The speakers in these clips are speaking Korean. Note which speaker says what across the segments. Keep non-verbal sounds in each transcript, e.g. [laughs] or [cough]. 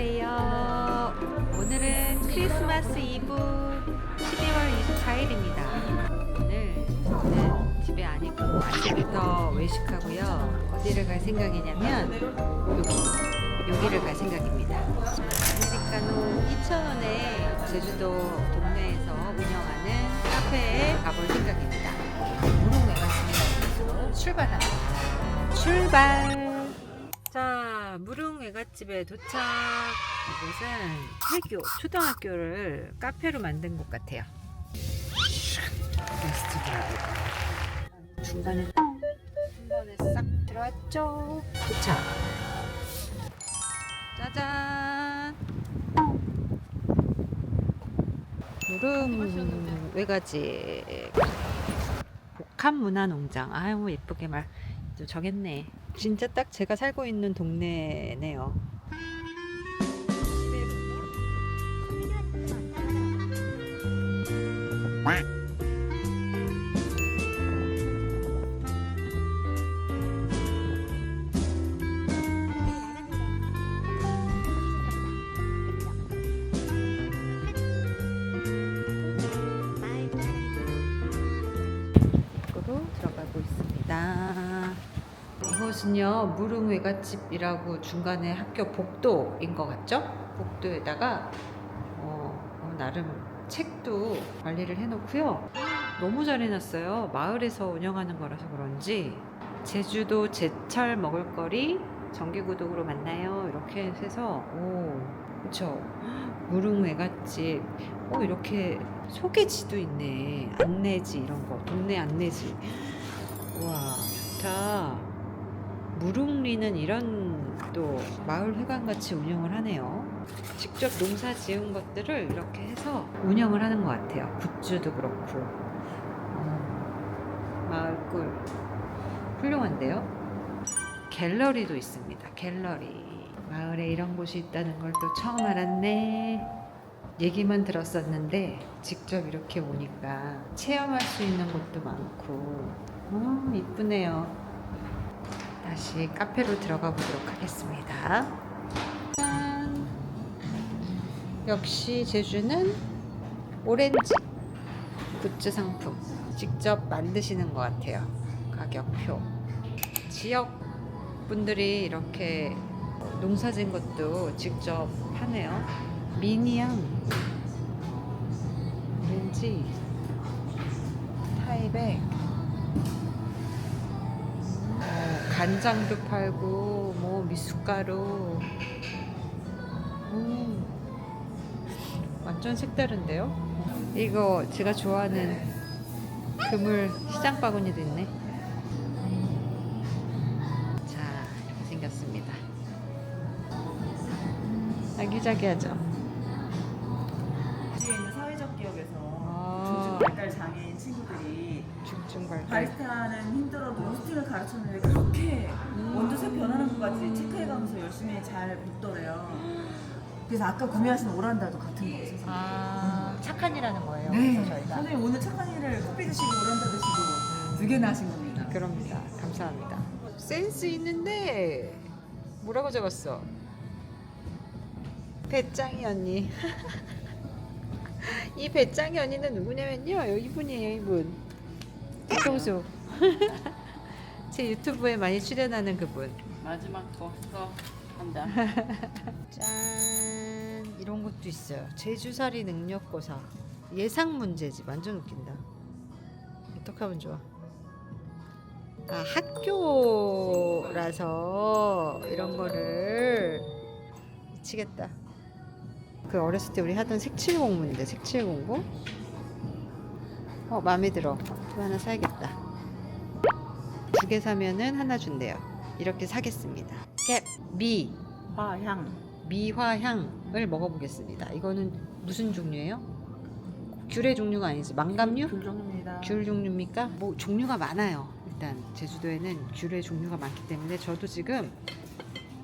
Speaker 1: 안녕하세요. 오늘은 크리스마스 이브 12월 24일입니다. 오늘 저는 집에 안 있고 아침부터 외식하고요. 어디를 갈 생각이냐면 여기, 여기를 갈 생각입니다. 아메리카노 2,000원에 제주도 동네에서 운영하는 카페에 가볼 생각입니다. 갔습니다. 곳으로 출발합니다. 출발! 자, 무릉 외갓집에 도착. 이곳은 태교 초등학교를 카페로 만든 곳 같아요. 중간에 한 번에 싹 들어왔죠. 도착. 짜잔. 무릉 외갓집 복합문화농장. 아유 예쁘게 말. 또 정했네. 진짜 딱 제가 살고 있는 동네네요. 곳은요 무릉 외갓집이라고 중간에 학교 복도인 것 같죠? 복도에다가 어, 어, 나름 책도 관리를 해놓고요. 너무 잘 해놨어요. 마을에서 운영하는 거라서 그런지 제주도 제철 먹을거리 정기구독으로 만나요. 이렇게 해서 오 그쵸 무릉 외갓집 어 이렇게 소개지도 있네 안내지 이런 거 동네 안내지 우와 무릉리는 이런 또 마을 회관 같이 운영을 하네요. 직접 농사 지은 것들을 이렇게 해서 운영을 하는 것 같아요. 굿즈도 그렇고. 어, 마을 꿀 훌륭한데요? 갤러리도 있습니다. 갤러리. 마을에 이런 곳이 있다는 걸 또 처음 알았네. 얘기만 들었었는데 직접 이렇게 오니까 체험할 수 있는 곳도 많고. 어, 이쁘네요. 다시 카페로 들어가 보도록 하겠습니다. 짠! 역시 제주는 오렌지 굿즈 상품 직접 만드시는 것 같아요. 가격표 지역 분들이 이렇게 농사진 것도 직접 하네요. 미니향 오렌지 타이백 간장도 팔고 뭐 미숫가루. 음, 완전 색다른데요? 이거 제가 좋아하는 그물 시장 바구니도 있네. 자 이렇게 생겼습니다. 아기자기하죠?
Speaker 2: 사회적 기업에서
Speaker 1: 아.
Speaker 2: 중증 발달 장애인 친구들이
Speaker 1: 발달
Speaker 2: 바리스타는 힘들어도 로스팅을 가르쳤는데 그렇게
Speaker 1: 음.
Speaker 2: 원두색 변하는 것까지 체크해가면서 열심히 잘 붓더래요. 그래서 아까 구매하신 오란다도 같은 거예요. 선생님.
Speaker 1: 아 착한 이라는 거예요.
Speaker 2: 네.
Speaker 1: 그래서 저희가
Speaker 2: 선생님 오늘 착한 일을 커피 드시고 오란다 드시고 두 개나 하신 겁니다.
Speaker 1: 그럽니다. 감사합니다. 센스 있는데 뭐라고 적었어? 배짱이 언니. [laughs] 이 배짱이 언니는 누구냐면요. 이분이에요, 이분. 뒤통수. [laughs] 제 유튜브에 많이 출연하는 그분.
Speaker 3: 마지막 거 써. 한다.
Speaker 1: 짠 이런 것도 있어요 제주살이 능력고사 예상 문제집 완전 웃긴다 어떡하면 좋아 아 학교라서 이런 거를 미치겠다 그 어렸을 때 우리 하던 색칠 공부인데 색칠 공부 어 마음에 들어 또 하나 사야겠다 두 개 사면은 하나 준대요 이렇게 사겠습니다 캡미
Speaker 3: 화향.
Speaker 1: 미화향을 먹어보겠습니다. 이거는 무슨 종류예요? 귤의 종류가 아니지 망감류?
Speaker 2: 귤 종류입니다.
Speaker 1: 귤 종류입니까? 뭐 종류가 많아요. 일단 제주도에는 귤의 종류가 많기 때문에 저도 지금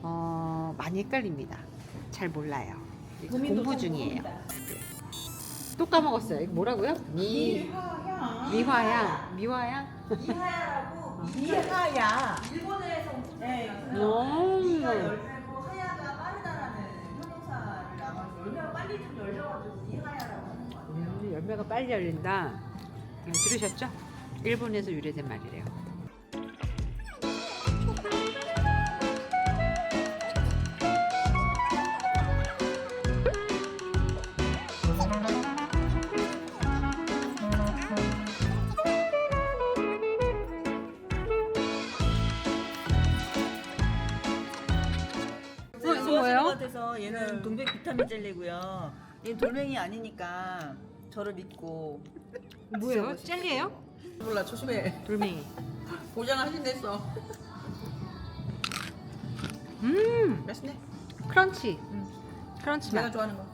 Speaker 1: 어, 많이 헷갈립니다. 잘 몰라요. 공부
Speaker 2: 참
Speaker 1: 중이에요. 또 까먹었어요. 이거 뭐라고요? 미
Speaker 2: 미하야.
Speaker 1: 미화향 미화향.
Speaker 2: 미하야라고 미하야. 일본에서 네.
Speaker 1: 오.
Speaker 2: 미가 열매고 하야가 빠르다라는 형용사 빨리 좀 열려가지고 이하야라고 하는 거 같아요.
Speaker 1: 음, 열매가 빨리 열린다. 음, 들으셨죠? 일본에서 유래된 말이래요.
Speaker 2: 얘는 동백 비타민 젤리고요. 얘는 돌멩이 아니니까 저를 믿고
Speaker 1: 뭐예요? 젤리예요?
Speaker 3: 몰라 조심해.
Speaker 1: 돌멩이.
Speaker 3: 고장하신댔어.
Speaker 1: 음,
Speaker 3: 맛있네.
Speaker 1: 크런치. 크런치
Speaker 3: 내가
Speaker 1: 맛.
Speaker 3: 좋아하는 거.